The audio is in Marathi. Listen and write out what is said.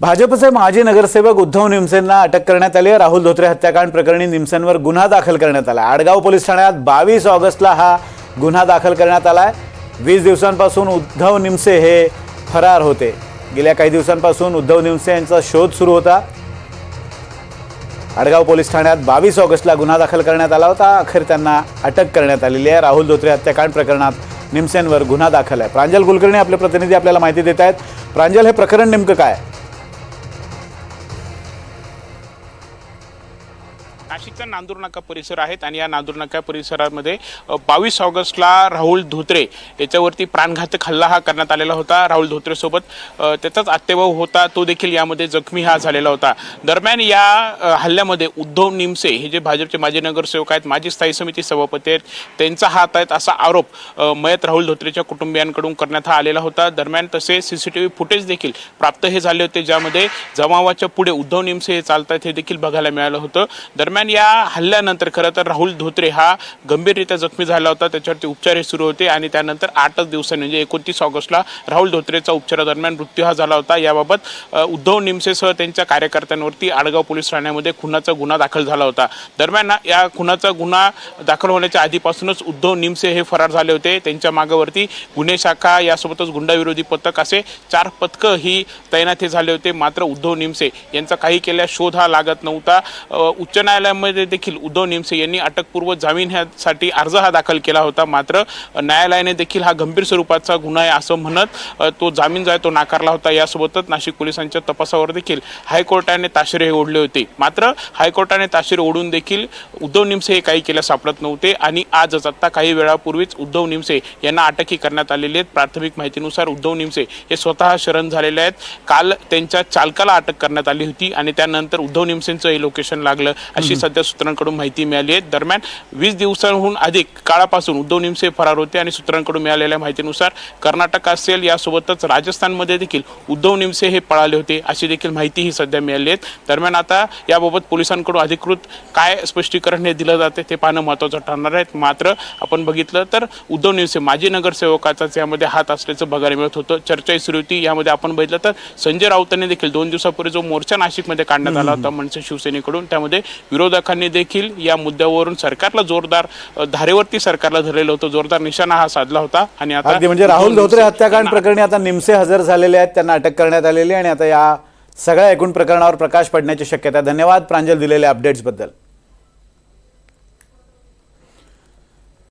भाजपचे माजी नगरसेवक उद्धव निमसेंना अटक करण्यात आली. राहुल धोत्रे हत्याकांड प्रकरणी निमसेंवर गुन्हा दाखल करण्यात आला. आडगाव पोलीस ठाण्यात बावीस ऑगस्टला हा गुन्हा दाखल करण्यात आला आहे. वीस दिवसांपासून उद्धव निमसे हे फरार होते. गेल्या काही दिवसांपासून उद्धव निमसे यांचा शोध सुरू होता. आडगाव पोलीस ठाण्यात बावीस ऑगस्टला गुन्हा दाखल करण्यात आला होता. अखेर त्यांना अटक करण्यात आलेली आहे. राहुल धोत्रे हत्याकांड प्रकरणात निमसेंवर गुन्हा दाखल आहे. प्रांजल कुलकर्णी आपले प्रतिनिधी आपल्याला माहिती देत आहेत. प्रांजल हे प्रकरण नेमकं काय नाशिकचा नांदूर नाका परिसर आहेत आणि या नांदूर नाका परिसरामध्ये बावीस ऑगस्टला राहुल धोत्रे याच्यावरती प्राणघातक हल्ला हा करण्यात आलेला होता राहुल धोत्रेसोबत त्याचाच आत्तेभाव होता तो देखील यामध्ये जखमी हा झालेला होता. दरम्यान या हल्ल्यामध्ये उद्धव निमसे हे जे भाजपचे माजी नगरसेवक आहेत माजी स्थायी समिती सभापती आहेत त्यांचा हात आहेत असा आरोप मयत राहुल धोत्रेच्या कुटुंबियांकडून करण्यात हा आलेला होता. दरम्यान तसे C C T V footage देखील प्राप्त हे झाले होते ज्यामध्ये जमावाच्या पुढे उद्धव निमसे हे चालतात हे देखील बघायला मिळालं होतं. दरम्यान या हल्ल्यानंतर खरं तर राहुल धोत्रे हा गंभीररित्या जखमी झाला होता. त्याच्यावरती उपचार हे सुरू होते आणि त्यानंतर आठच दिवसांनी म्हणजे एकोणतीस ऑगस्टला राहुल धोत्रेचा उपचारादरम्यान मृत्यू हा झाला होता. याबाबत उद्धव निमसेसह त्यांच्या कार्यकर्त्यांवरती आडगाव पोलीस ठाण्यामध्ये खुनाचा गुन्हा दाखल झाला होता. दरम्यान या खुनाचा गुन्हा दाखल होण्याच्या आधीपासूनच उद्धव निमसे हे फरार झाले होते. त्यांच्या मागावरती गुन्हे शाखा यासोबतच गुंडाविरोधी पथक असे चार पथकं ही तैनात हे झाले होते. मात्र उद्धव निमसे यांचा काही केल्या शोध हा लागत नव्हता. उच्च न्यायालय न्यायालयामध्ये देखील उद्धव निमसे यांनी अटकपूर्व जामीन ह्यासाठी अर्ज हा दाखल केला होता. मात्र न्यायालयाने देखील हा गंभीर स्वरूपाचा गुन्हा आहे असं म्हणत तो जामीन जो आहे तो नाकारला होता. यासोबतच नाशिक पोलिसांच्या तपासावर देखील हायकोर्टाने ताशेरे हे ओढले होते. मात्र हायकोर्टाने ताशेरे ओढून देखील उद्धव निमसे हे काही केल्या सापडत नव्हते आणि आजच आता काही वेळापूर्वीच उद्धव निमसे यांना अटकही करण्यात आलेली आहेत. प्राथमिक माहितीनुसार उद्धव निमसे हे स्वतः शरण झालेले आहेत. काल त्यांच्या चालकाला अटक करण्यात आली होती आणि त्यानंतर उद्धव निमसेंचं हे लोकेशन लागलं अशी सध्या सूत्रांकडून माहिती मिळाली आहे. दरम्यान वीस दिवसांहून अधिक काळापासून उद्धव निमसे फरार होते आणि सूत्रांकडून मिळालेल्या माहितीनुसार कर्नाटक असेल यासोबतच राजस्थानमध्ये देखील उद्धव निमसे हे पळाले होते अशी देखील माहिती ही सध्या मिळाली आहे. दरम्यान आता याबाबत पोलिसांकडून अधिकृत काय स्पष्टीकरण हे दिलं जाते ते पाहणं महत्त्वाचं ठरणार आहे. मात्र आपण बघितलं तर उद्धव निमसे माजी नगरसेवकाचाच यामध्ये हात असल्याचं बघायला मिळत होतं. चर्चाही सुरू होती. यामध्ये आपण बघितलं तर संजय राऊतांनी देखील दोन दिवसापूर्वी जो मोर्चा नाशिकमध्ये काढण्यात आला होता मनसे शिवसेनेकडून त्यामध्ये विरोधकांनी देखील या मुद्द्यावरून सरकारला जोरदार धारेवरती सरकारला धरलेलं होतं. जोरदार निशाणा हा साधला होता. आणि आता म्हणजे राहुल धोत्रे हत्याकांड प्रकरणी आता निमसे हजर झालेले आहेत त्यांना अटक करण्यात आलेली आणि आता या सगळ्या एकूण प्रकरणावर प्रकाश पडण्याची शक्यता आहे. धन्यवाद प्रांजल दिलेल्या अपडेट्सबद्दल